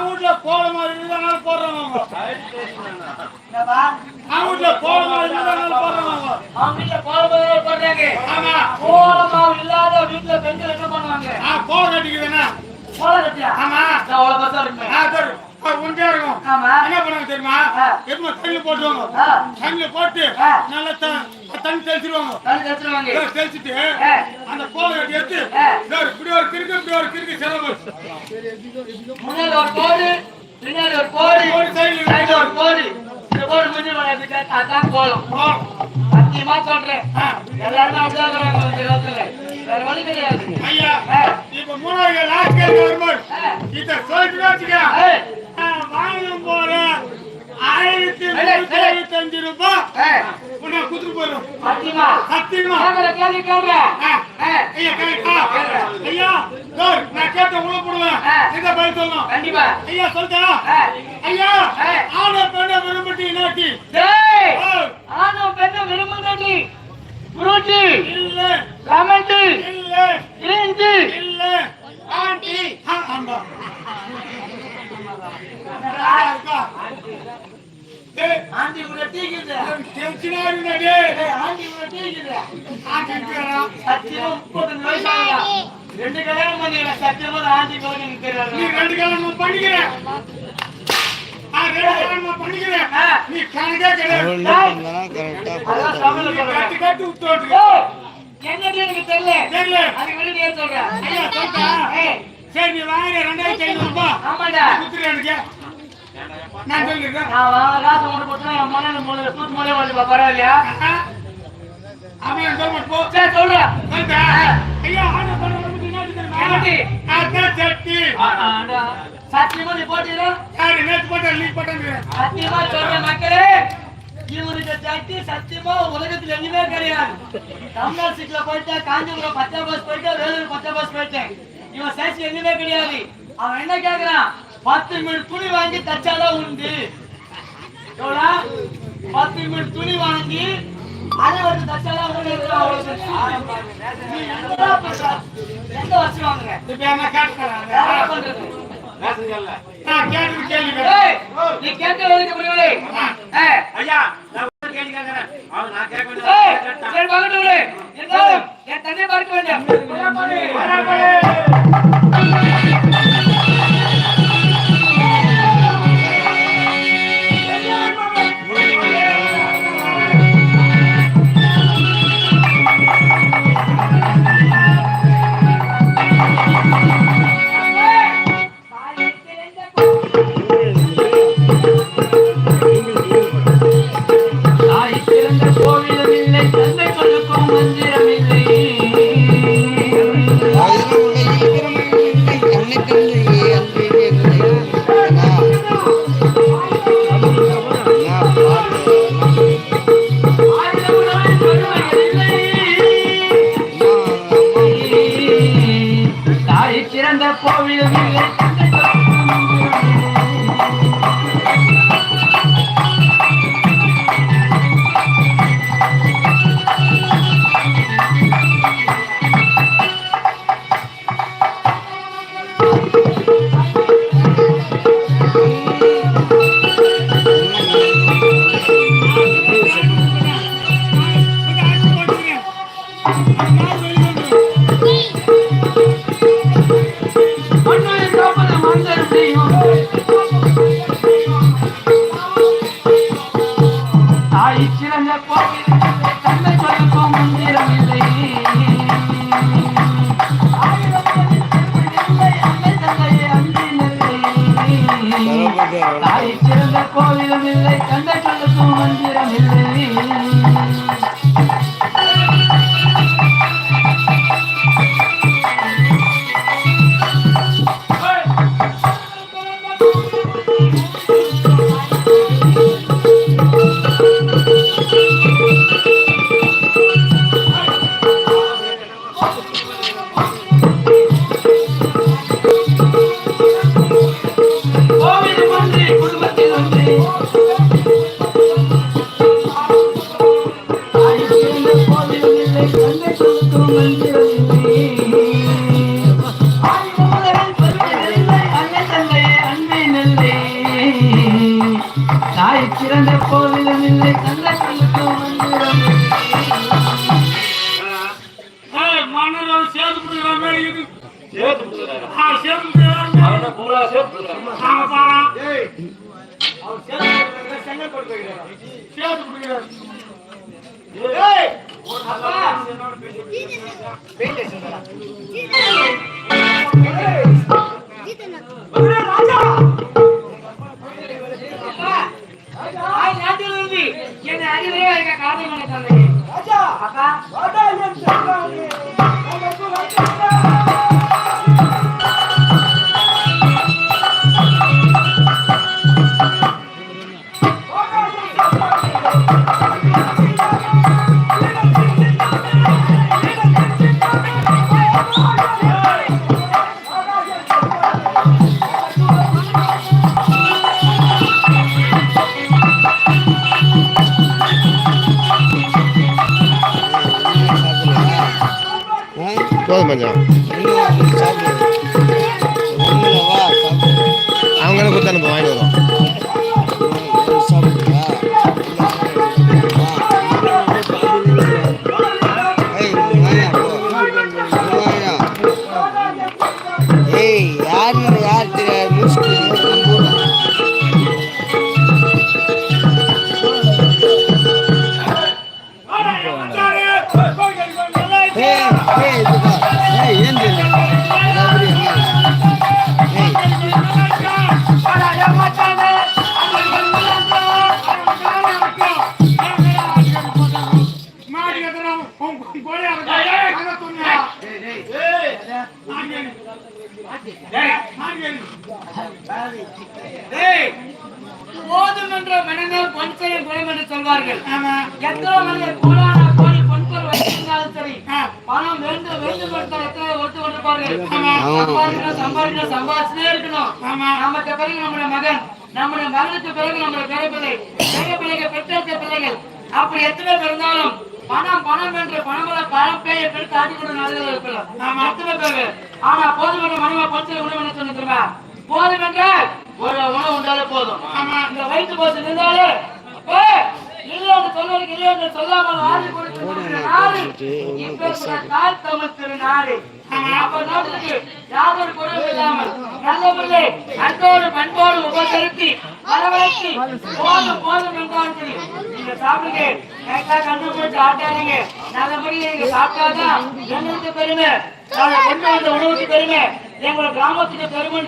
அவங்க வீட்டுல போட மாதிரி இருந்தாங்க போடுறாங்க என்னப்பா? அவங்க வீட்டுல போட மாதிரி இருந்தாங்க போடுறாங்க அவங்க வீட்டுல கோலமாவு போடுறாங்க. ஆமா. இல்லாத வீட்டுல பெண்கள் என்ன பண்ணுவாங்க? ஆ கோல கட்டிக்குதுன்னா கட்டியா ஆமா. நான் அவ்வளவு பசா இருக்குமே ஆ சரி. உண்டே இருக்கும். ஆமா. என்ன பண்ணுவாங்க தெரியுமா. எப்பமா தண்ணி போட்டுவாங்க. தண்ணி போட்டு. நல்லா தண்ணி தெளிச்சிருவாங்க கல் தெளிச்சிட்டு. அந்த கோலை கட்டி எடுத்து. இப்படி ஒரு கிறுக்கு இப்படி ஒரு கிறுக்கு சிரமம் முன்னாடி ஒரு கோடு பின்னாடி ஒரு கோடு சைடு ஒரு கோடு. இந்த கோடு முடிஞ்சு அதான் கோலம். சத்தியமா சொல்றேன். எல்லாருமே அப்படிதான் இருக்கிறாங்க வேற வழி கிடையாது. ஐயா. இப்ப மூணாவது லாஸ்ட் கேள்வி வரும்போது ஆ. இத சொல்லிட்டு வச்சுக்க. ஏய், வாங்கும் போற ஆயிரத்தி ஏய், முன்னூத்தி ஏய். எழுபத்தஞ்சு ரூபாய். ஏய், உன்னை குத்துட்டு போயிடும். சத்தியமா? சத்தியமா? கேக்குற கேள்வி கேளுங்க ஆ. ஆ, ஐயா நான் கேட்ட உள்ள போடுவேன். இத பதில் சொல்லணும் கண்டிப்பா ஐயா சொல்லிட்டா. ஐயா ஆ. ஆன பெண்ண விரும்பிட்டு டேய் ஓ, ஆணும் பெண்ணும் விரும்புங்கடி குருஜி இல்ல கமெண்ட் இல்ல இருந்து இல்ல ஆண்டி ஆமா ஆண்டி டேய். டேய் ஆண்டி வயசு ஆகுதா? ரெண்டு கல்யாணம் பண்ணிக்கிறேன். சத்தியமா ஆண்டி கூட எனக்கு நீ தெரியாது ஆ, ரெண்டு கல்யாணம் பண்ணிக்கிற ஆ. நீ கணக்கே கிடையாது. நீ என்னடி எனக்கு தெரியல. தெரியல. அதுக்கு விட நீ சொல்றேன் ஐயா சொல்லிட்டா ஏய், சரி நீ வாங்குற ரெண்டாயிரத்தி ஐநூறு ரூபாய் ஆமாடா. குத்துரு எனக்கு. நான் வாங்க காசு கொண்டு போட்டுனா என் மனையில மூணு தூத்து மூலையை வந்து பரவாயில்லையா? அவன் சொல்ல போ. சரி சொல்றேன். ஐயா ஆனா சட்டி. சத்தியமா நீ போட்டீரா. யாரு நேத்து போட்ட லீக் போட்டேன் சத்தியமா சொல்றேன் மக்களே இவருக்கு சக்தி சத்தியமா உலகத்துல எங்கேயுமே கிடையாது. தமிழ்நாடு சீட்ல போயிட்டேன் காஞ்சிபுரம் பத்தாம் பாஸ் போயிட்டேன் வேலூர் பத்தாம் பாஸ் போயிட்டேன் இவன் சைஸ் எங்கேயுமே கிடையாது. அவன் என்ன கேக்குறான்? பத்து மீட்டர் துணி வாங்கி தச்சாதான் உண்டு. எவ்வளோ? பத்து மீட்டர் துணி வாங்கி அதை வந்து தச்சாதான் உண்டு? எந்த வச்சு வாங்குற இப்ப என்ன கேட்டுக்கிறாங்க நான் கேட்டு கேள்வி நீ கேட்க வேண்டிய முடியவில்லை ஐயா கேள்வி கேட்கிறேன். அவன் நான் கேட்க என் தந்தையை பார்க்க வேண்டாம். தாய் சிறந்த கோவிலும் இல்லை தந்தை கொடுக்கும் மந்திரம் இல்லை போதும் போதும் என்ற மனங்கள் பொன் செய்யும் குணம் என்று சொல்வார்கள். எத்தனை மனிதர் கோடான கோடி பொன்பொருள் வைத்திருந்தாலும் சரி. பணம் வேண்டும் வேண்டும் கொடுத்தால் எத்தனை ஒத்து கொண்டிருப்பார்கள். சம்பாதிக்கணும் சம்பாதிக்கணும் சம்பாதிச்சுட்டே இருக்கணும். நமக்கு பிறகு நம்முடைய மகன் நம்முடைய மகனுக்கு பிறகு நம்முடைய பேர பிள்ளை பேர பிள்ளைகள் அப்படி எத்தனை பேர் இருந்தாலும் பணம் பணம் என்று பணமல பணம் பேய பெருத்து ஆட்டி கொண்டு நாடுகள் இருக்கலாம் எத்தனை பேரு ஆனா போதும் என்ற மனிதா பொறுத்து உணவு என்ன சொன்ன தெரியுமா போதும் என்ற ஒரு உணவு உண்டாலே போதும். ஆமா. இந்த வயிற்று போச்சு இருந்தாலே இல்லை என்று இல்லை என்று சொல்லாமல் ஆதி கொடுத்து நாடு. இப்பேற்பட்ட தாய் தமிழ் திருநாடு அப்ப நாட்டுக்கு யாதொரு குறைவும் இல்லாமல் நல்ல பிள்ளை அன்போடு பண்போடு உபசரித்து வரவழைத்து போதும் போதும் என்றாலும் சரி. நீங்க சாப்பிடுங்க. கேட்டா கண்டு போட்டு ஆட்டாதீங்க. நல்லபடியா நீங்க சாப்பிட்டாதான் எங்களுக்கு பெருமை. நாங்க கொண்டு வந்த உணவுக்கு பெருமை. எங்களோட கிராமத்துக்கு பெருமை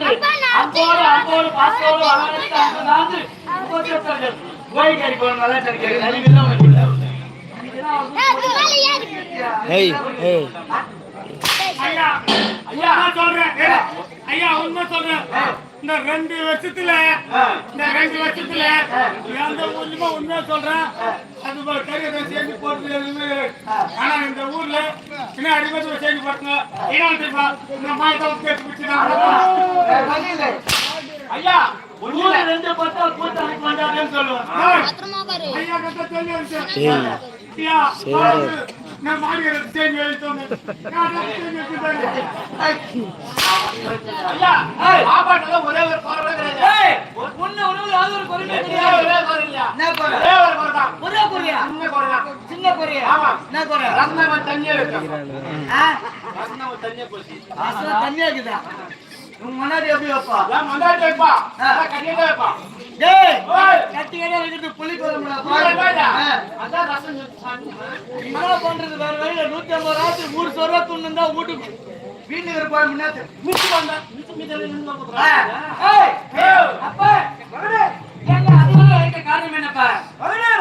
அன்போடு அன்போடு பாசத்தோடு வரவழைத்து அன்பு சார்ந்து உபசரித்தார்கள் கோயில் கறி குழம்பு நல்லா கறி அறிவில்லாம ஐயா, ஐயா, நான் சொல்றேன். ஐயா, உண்மை சொல்றேன். இந்த ரெண்டு வருஷத்துல இந்த ரெண்டு வருஷத்துல எந்த ஊர்லயுமே உண்மையா சொல்றேன். அது கறியை சேர்ந்து கிடையாது. ஆனா இந்த ஊர்ல இன்னும் அடிமதி சேர்ந்து போட்டுங்க என்ன தெரியுமா? இந்த மாதம் பேசி பிடிச்சிதான் ஐயா ஊர்ல ரெண்டு பத்தா கூட்டம் அனுப்ப சொல்லுவேன் ஐயா சொல்லி பாரு, நான் மாடி ஏய் சாப்பாட்டுல ஒரே ஒரு. ஏய் உன்ன உணவுல யாவது ஒரு கிடையாது ஒரே குறை இல்லையா? ஒரே ஒரு குறை தான். ஒரே குறையா சின்ன தான். சின்ன குறையா ஆமா. என்ன குறை ரத்னம் தண்ணியே. ஆ ரத்னம் தண்ணியே போச்சு. தண்ணியா இருக்குதா உன் முன்னாடி எப்படி வைப்பா அதான் மண்டாட்டி வைப்பா. அதான் கட்டியே வைப்பா. டேய் கட்டி கட்டி இருக்குது இங்க வாடா. ஆ. அதான் ரசம். என்ன பண்றது வேற வழியில நூத்தி ஐம்பது ராத்திரி மூணு சொருவா துண்ணுந்தா வீட்டுக்கு வீட்டுக்கு இருப்பாரு முன்னாடி மிச்சு வந்தா, மிச்சு இருந்து ஆ. போடுறாங்க. ஏய், அப்பா, எங்க அதிகாரம் வைக்க காரணம் என்னப்பா?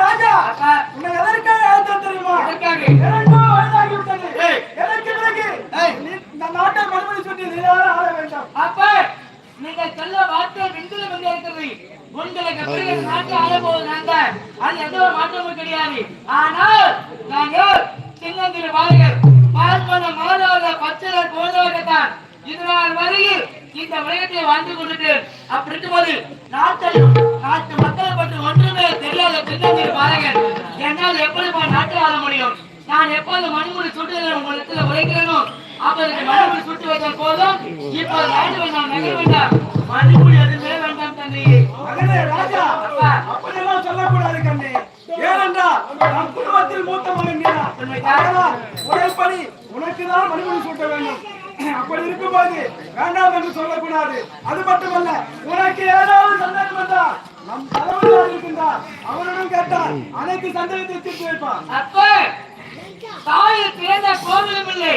ராஜா அப்பா, உன்னை எதற்காக தெரியுமா எதற்காக? இரண்டோ வயதாகிவிட்டது. ஏய். எதற்கு பிறகு? ஏய். நீ இந்த நாட்டை ஆள வேண்டும். அப்பா, நீங்கள் சொல்ல வார்த்தை இருக்கிறது உங்களுக்கு பிறகு நாட்டை ஆள போவது நான் தான் அது எந்த ஒரு மாற்றமும் கிடையாது. ஆனால் நாங்கள் சின்னந்திரி பாருங்கள் பார்ப்பன மாணவர்கள் பச்சைகள் போன்றவர்கள் இதனால் வரையில் இந்த உலகத்தை வாழ்ந்து கொண்டுட்டு அப்படி இருக்கும்போது நாட்டையும் நாட்டு மக்களை பற்றி ஒன்றுமே தெரியாத சின்னந்திரி பாருங்கள் என்னால் எப்படி நாட்டை ஆள முடியும்? நான் எப்போது மணிமுடி சுட்டுதல் உங்களிடத்தில் உழைக்கிறேனோ எனக்கு மணிமுடி சுட்டு வைத்தால் போதும். இப்போது ராஜுவை நான் நகர வேண்டாம் மணிமுடி எதுவுமே வேண்டாம் தம்பி. ராஜா அப்படியெல்லாம் சொல்லக்கூடாது கண்ணே. ஏனென்றால் நம் குடும்பத்தில் மூத்த மகன் உடற்படி உனக்குதான் மணிமுடி சுட்ட வேண்டும். அப்படி இருக்கும்போது வேண்டாம் என்று சொல்லக்கூடாது. அது மட்டுமல்ல உனக்கு ஏதாவது சந்தேகம் என்றால் நம் தலைவராக இருக்கின்றார். அவரிடம் கேட்டால் அனைத்து சந்தேகத்தை தீர்த்து வைப்பார். தாயில் பேத கோவிலும் இல்லை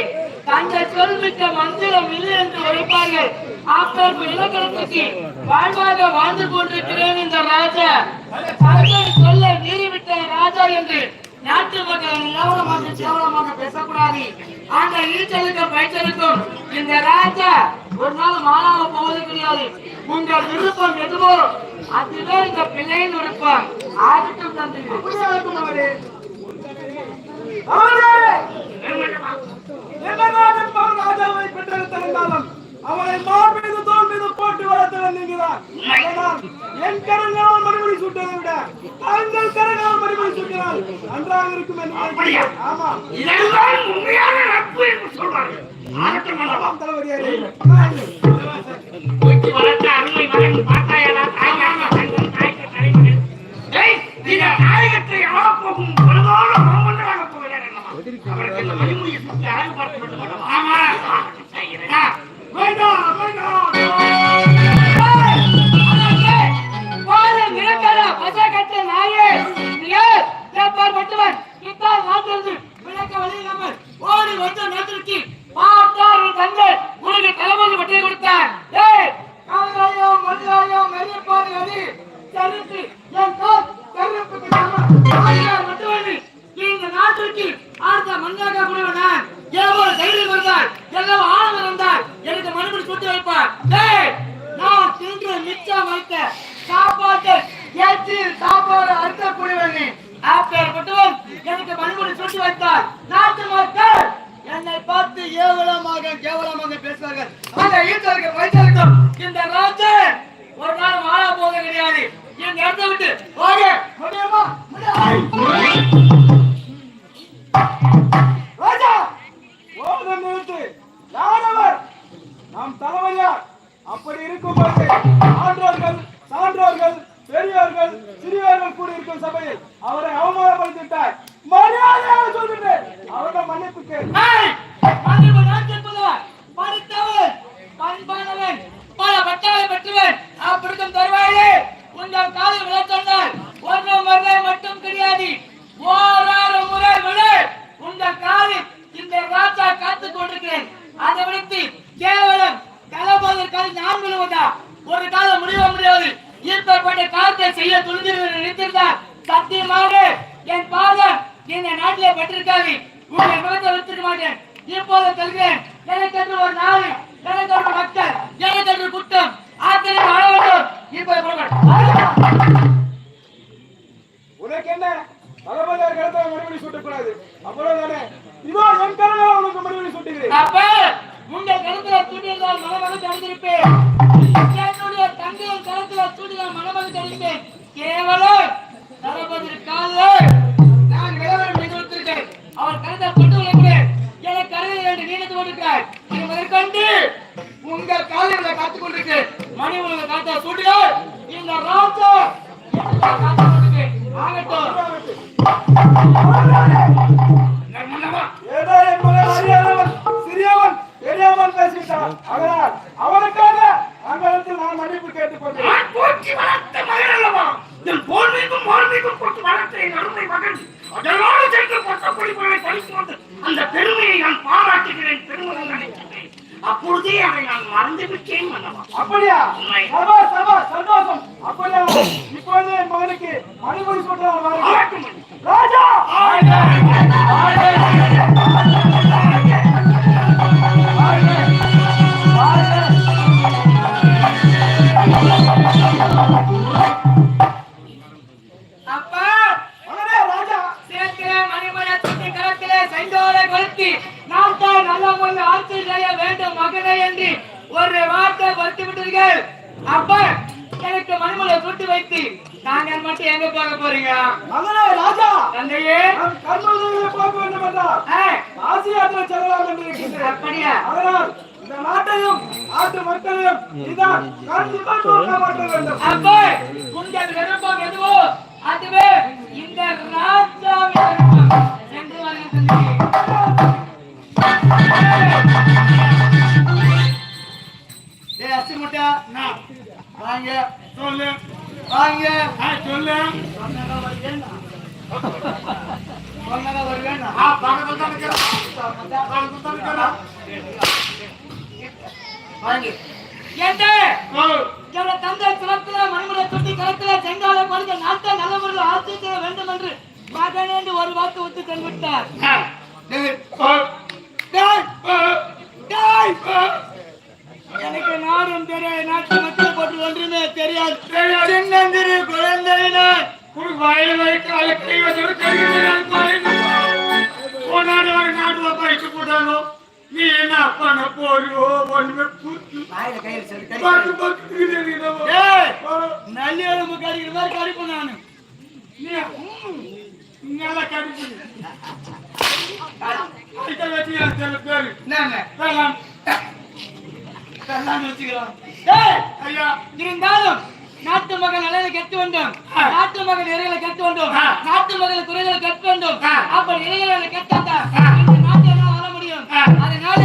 தங்கள் சொல் மந்திரம் இல்லை என்று உரைப்பார்கள். அப்பேற்பு இலக்கணத்துக்கு வாழ்வாக வாழ்ந்து கொண்டிருக்கிறேன் இந்த ராஜா. சொல்ல நீறிவிட்ட ராஜா என்று நாட்டு மக்கள் கேவலமாக கேவலமாக பேசக்கூடாது. அந்த ஈச்சலுக்கும் பயிற்சலுக்கும் இந்த ராஜா ஒரு நாள் மாறாக போவது கிடையாது. உங்கள் விருப்பம் எதுவோ அதுதான் இந்த பிள்ளையின் விருப்பம். ஆகட்டும் தந்தை ராஜாவை பெற்றெடுத்திருந்தாலும் அவனை மார் மீது தோல் மீது போட்டு வளர்த்தவன் நீங்கிறார் என் கரங்கால் மறுபடி சுட்டதை விட தங்கள் கரங்கால் மறுபடி சுட்டினால் நன்றாக இருக்கும் என்று ஆமா. அருமை மகன். பார்த்தாயா? தாயாமா வீட்டை இருக்கிற மனுஷனுக்கும் இந்த திருப்பி சேஞ்ச் பண்ணலாம்? அப்படியா? சபா சபா சந்தோஷம். அப்படியா? இப்போ வந்து என் மகனுக்கு மணிமொழி சொல்றாங்க மட்டும் எங்க பார்க்க போறீங்க? மகனே ராஜா! தந்தையே! கர்மதேவியை பார்க்க வேண்டும் என்றால் காசி யாத்திரை செல்லலாம் என்று இருக்கிறேன் அதனால் இந்த நாட்டையும் நாட்டு மக்களையும் இதான் கண்டிப்பா சொல்ல மாட்ட வேண்டும். அப்பா உங்கள் விருப்பம் எதுவோ அதுவே இந்த ராஜாவின் என்று வருகின்றது. அசிமுட்டா நான் வாங்க சொல்லு. சொன்னதா வருவேன்னா சொன்னதா வருவேன்னா ஆ, பக்கத்துல தான் இருக்கிறான். பக்கத்துல தான் இருக்கிறான். வாங்க. ஏண்டே? ஓ, என்ற தந்தை பிறப்பில மணிமுறை தொட்டி கலத்தில செங்கால படுத்த நாட்டை நல்ல முறையில் ஆட்சி செய்ய வேண்டும் என்று மகனே என்று ஒரு வாக்கு ஒத்து ஓ. எனக்கு நாடும் தெரியாது நாட்டு மக்கள் போட்டு ஒன்றுமே தெரியாது. சின்னந்திரு குழந்தை நான் ஒரு வாயில வைத்து அதை கை வச்சு கை வைக்கிறான் பாருங்க. உன் நாடு வர நாடு பறிச்சு போட்டாங்க நீ என்ன பார்த்து இருக்கிறோம். டேய், ஓ, நல்லி எலும்பு கடிக்கிற மாதிரி கடிப்பேன் நானு. நல்லா வச்சு எனக்கு பேரு. என்னங்க? வேளாண். கல்லான்னு ஐயா இருந்தாலும் நாட்டு மகன் அலையில கெட்டு வந்தோம் நாட்டு மகன் இறைகளை கெட்டு வந்தோம் நாட்டு மகன் துறைகளை கற்று வந்தோம் அப்ப இறைகளை கெட்டு ஆ. இந்த வர முடியும் அதனால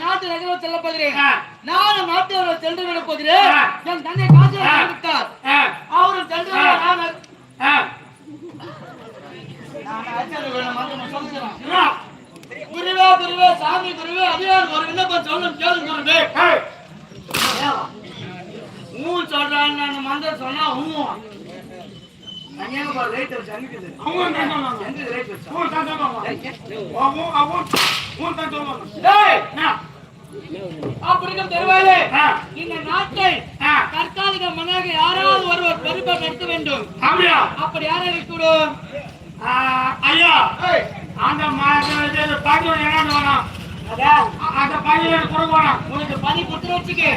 நாட்டு நகரம் செல்ல போகிறேன் நானும் நாட்டு சென்று விட போகிறேன் என் தந்தை காசு ஆ. அவரும் சென்று விட நான் குருவே குருவே சாமி குருவே ஒரு விண்ணப்பம் சொல்லும் கேளுங்க ஊ சொல்றான்னு நான் மந்திரம் சொன்னா ஊ அங்கேயும் பாரு லைட் வச்சு? அவங்க தான் வச்சா? அப்படிக்கும் தெருவாலே இந்த நாட்டை தற்காலிக யாராவது ஒருவர் பொறுப்பை நடத்த வேண்டும். அப்படியா? அப்படி யாரை இருக்கக்கூடும் ஆ, ஐயா. அந்த பாட்டு என்ன வேணும்? அந்த பையன் கொடுக்கணும் உனக்கு பணி கொடுத்து வச்சுக்கு.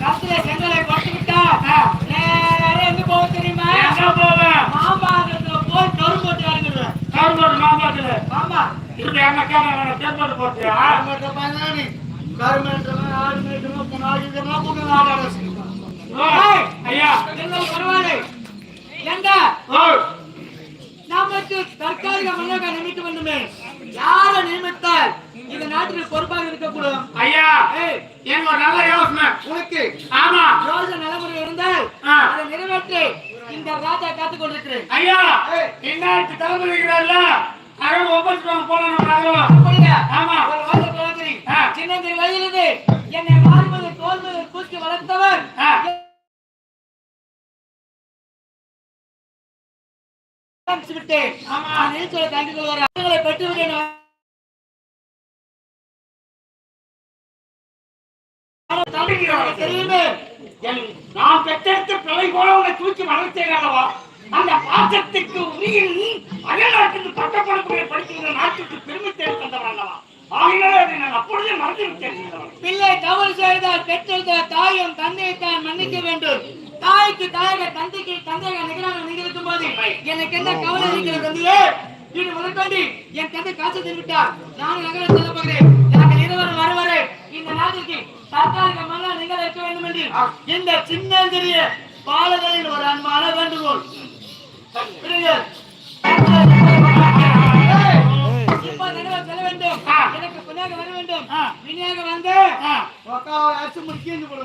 கத்துல செங்கலை கொடுத்து விட்டா ஆ. நேரா எங்க போக தெரியுமா? எங்க போவேன் மாமாங்கத்துல போய் கரும்பு போட்டு இறங்கிடுவேன் கரும்போடு மாம்பாத்துல மாமா இங்க என்ன கேட்ட தேர்ந்தெடு போட்டியா கரும்பு பண்ணானி கரும்பு ஆடு மேய்க்கணும் புண்ணாடி இதெல்லாம் புண்ணு ஆடாட ஐயா. என்ன பரவாயில்லை. எங்க? நமக்கு தற்காலிக மன்னக நியமிக்க வேண்டுமே யாரை நியமித்தால்? இந்த நாட்டுக்கு பொறுப்பாக இருக்கக்கூடும் ஐயா எனக்கு ஒரு நல்ல யோசனை உனக்கு ஆமா யோசனை நடைமுறை இருந்தால். அதை நிறைவேற்றி இந்த ராஜா காத்துக் கொண்டிருக்கிறேன் ஐயா ஏய். இன்னாட்டு தலைமை இருக்கிறார்ல அவன் ஒவ்வொருத்தவங்க போன நம்ம அப்படியா? ஆமா. ஒரு வார்த்தை. ஆ. சின்னஞ்சிறு வயதிலிருந்து என்னை மார்பது தோல்வது தூக்கி வளர்த்தவர் விட்டேன் ஆமா. எனக்கு தெரியுமே? என் நான் பெற்றெடுத்த போல உன்னை தூக்கி வளர்த்தேன் அல்லவா அந்த பாசத்துக்கு உரிய நீ அயல்நாட்டுக்கு பட்டப்படக்கூடிய படிக்கிற நாட்டுக்கு பெருமை தேடி தந்தவன் பிள்ளை தவறு செய்தால் பெற்றெடுத்த தாயும் தந்தையை தான் மன்னிக்க வேண்டும். தாய்க்கு தாயக தந்தைக்கு தந்தையாக நிகரான நீங்க இருக்கும் போது எனக்கு என்ன கவலை இருக்கிறது இது முதற்கொண்டு என் தந்தை காசு தின்விட்டார் நான் நகரத்தில் செல்ல போகிறேன் நாங்கள் இருவரும் வருவரை இந்த நாட்டிற்கு தற்காலிக மன்னர் நீங்கள் இருக்க வேண்டும் என்று இந்த சின்னஞ்சிறிய பாலகளில் ஒரு அன்பான வேண்டுகோள் வேண்டும் எனக்கு பின்னாக வர வேண்டும் வினியாக வந்து ஆ. முடிக்க போட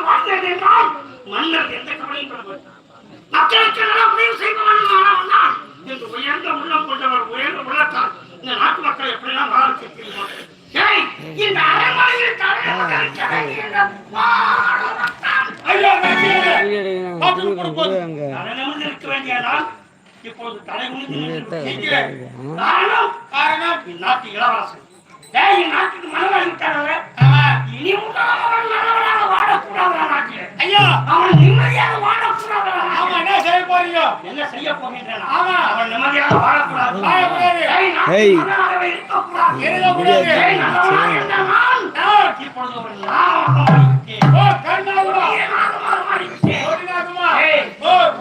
வாழ்ந்தேன் என்றால் மன்னர் எந்த கவலையும் மக்களுக்கு நல்ல உதவி செய்பவன் என்று உயர்ந்த உள்ளம் கொண்டவர் உயர்ந்த உள்ளத்தால் இந்த நாட்டு மக்கள் எப்படிலாம் வாழ தெரியுமா டேய், இந்த அரண்மனையில் தலைவர்களுக்கு வேண்டிய பாடத்தான். ஐயா, வேண்டியது. பாட்டு கொடுப்பது. அங்க தலை நிமிர்ந்து இருக்க வேண்டிய நான் இப்போது தலை குனிந்து இந்த இடத்த நிற்கிறேன். வந்து காரணம் காரணம் இந்நாட்டு இளவரசன் டேய் இந்நாட்டுக்கு மனவாளி ஆமா. இனி அவன் நல்லவனாக வாழக்கூடாதா நாட்டிலே ஐயா அவன் நிம்மதியாக வாழக்கூடாதா ஆமா என்ன செய்ய போறீங்க என்ன செய்ய போகின்றன ஆமா. அவன் நிம்மதியாக வாழக்கூடாது வாழக்கூடாது. நாட்டுக்கு. மன்னனாகவே இருக்கக்கூடாது. டேய், நல்லவனாக இருந்த நான் நான் இப்பொழுது ஒரு நாமமாக மாறிவிட்டேன்.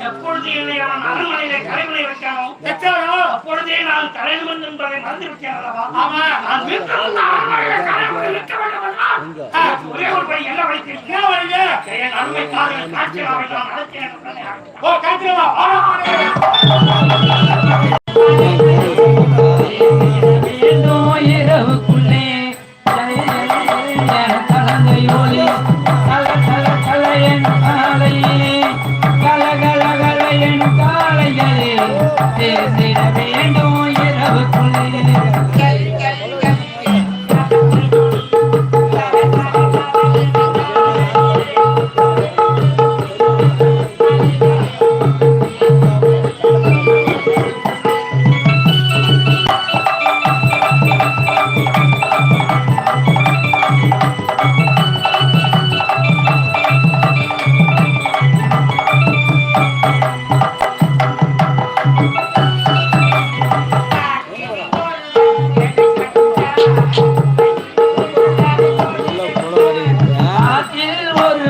எப்பொழுது என்னை அவன் அரண்மனையிலே கரைமனை வைக்கானோ வெச்சாரோ அப்பொழுதே நான் தலைவன் என்பதை மறந்து விட்டேன் அல்லவா ஆமா நான் மீண்டும் இந்த வேண்டும் ஒரே ஒரு என்ன வைத்திருக்கிறேன் என்ன வரீங்க என் அருமை காதல் நான் ஓ பேசிட வேண்டும் இரவுக்குள்ளே. ஒரு